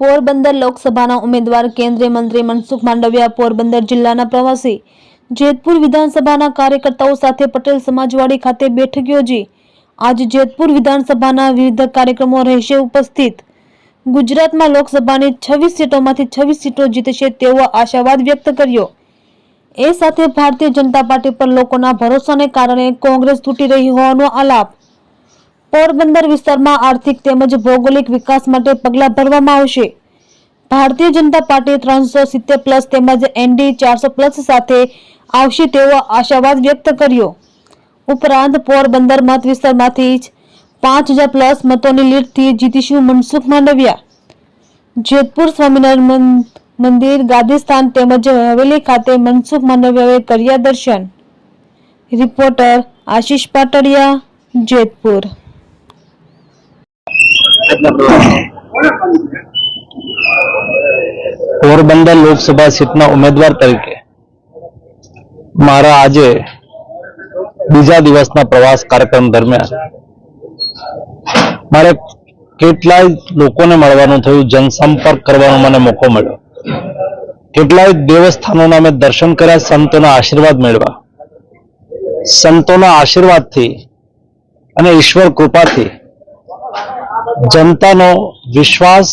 પોરબંદર લોકસભાના ઉમેદવાર કેન્દ્રીય મંત્રી મનસુખ માંડવિયા પોરબંદર જિલ્લાના પ્રવાસી જેતપુર વિધાનસભાના કાર્યકર્તાઓ સાથે પટેલ સમાજવાડી ખાતે બેઠક યોજી. આજે જેતપુર વિધાનસભાના વિવિધ કાર્યક્રમો રહેશે ઉપસ્થિત. ગુજરાતમાં લોકસભાની છવ્વીસ સીટોમાંથી છવ્વીસ સીટો જીતશે તેવો આશાવાદ વ્યક્ત કર્યો. એ સાથે ભારતીય જનતા પાર્ટી પર લોકોના ભરોસાને કારણે કોંગ્રેસ તૂટી રહી હોવાનો આલાપ. પોરબંદર વિસ્તારમાં આર્થિક તેમજ ભૌગોલિક વિકાસ માટે પગલાં ભરવામાં આવશે. ભારતીય જનતા પાર્ટી ત્રણસો સિત્તેર પ્લસ તેમજ એનડી ચારસો પ્લસ સાથે આવશે તેવો આશાવાદ વ્યક્ત કર્યો. ઉપરાંત પોરબંદર મત વિસ્તારમાંથી જ પાંચ હજાર પ્લસ મતોની લીડથી જીતીશું મનસુખ માંડવિયા. જેતપુર સ્વામિનારાયણ મંદિર ગાંધીસ્થાન તેમજ હવેલી ખાતે મનસુખ માંડવિયાએ કર્યા દર્શન. રિપોર્ટર આશીષ પાટડિયા, જેતપુર. પોરબંદર લોકસભા સીટના ઉમેદવાર તરીકે મારા આજે બીજા દિવસના પ્રવાસ કાર્યક્રમ દરમિયાન મારે કેટલાય લોકોને મળવાનું થયું, જનસંપર્ક કરવાનો મને મોકો મળ્યો. કેટલાય દેવસ્થાનોના મેં દર્શન કર્યા, સંતોના આશીર્વાદ મેળવા સંતોના આશીર્વાદથી અને ઈશ્વર કૃપાથી જનતાનો વિશ્વાસ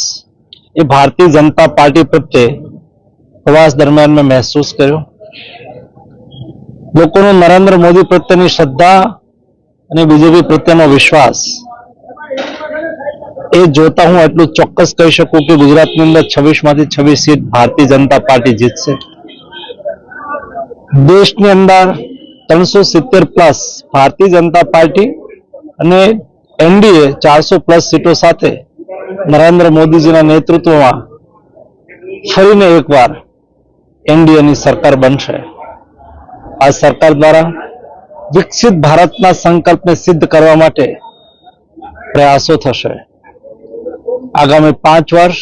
એ ભારતીય જનતા પાર્ટી પ્રત્યે પ્રવાસ દરમિયાન મેં મહેસૂસ કર્યો. લોકોનો નરેન્દ્ર મોદી પ્રત્યેની શ્રદ્ધા અને બીજેપી પ્રત્યેનો વિશ્વાસ એ જોતા હું એટલું ચોક્કસ કહી શકું કે ગુજરાતની અંદર છવ્વીસમાંથી છવ્વીસ સીટ ભારતીય જનતા પાર્ટી જીતશે. દેશની અંદર ત્રણસો સિત્તેર પ્લસ ભારતીય જનતા પાર્ટી અને એનડીએ ચારસો પ્લસ સીટો સાથે નરેન્દ્ર મોદીજીના નેતૃત્વમાં ફરીને એકવાર એનડીએની સરકાર બનશે. આ સરકાર દ્વારા વિકસિત ભારતના સંકલ્પને સિદ્ધ કરવા માટે પ્રયાસો થશે. આગામી પાંચ વર્ષ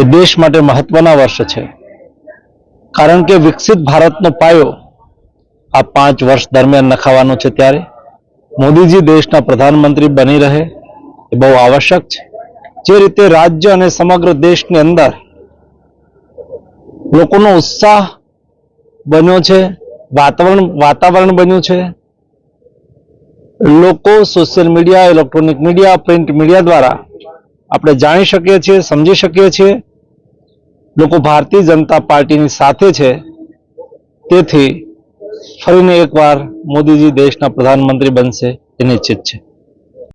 એ દેશ માટે મહત્વના વર્ષ છે. કારણ કે વિકસિત ભારતનો પાયો આ પાંચ વર્ષ દરમિયાન નખાવાનો છે ત્યારે મોદીજી દેશના પ્રધાનમંત્રી બની રહે. એ બહુ આવશ્યક છે. જે રીતે રાજ્ય અને સમગ્ર દેશની અંદર લોકોનો ઉત્સાહ બન્યો છે, વાતાવરણ વાતાવરણ બન્યું છે. લોકો social media electronic media print media દ્વારા આપણે જાણી શકીએ છીએ, સમજી શકીએ છીએ. લોકો ભારતીય જનતા પાર્ટીની સાથે છે. તેથી ફરીને એકવાર મોદીજી દેશના પ્રધાનમંત્રી બનશે એ નિશ્ચિત છે.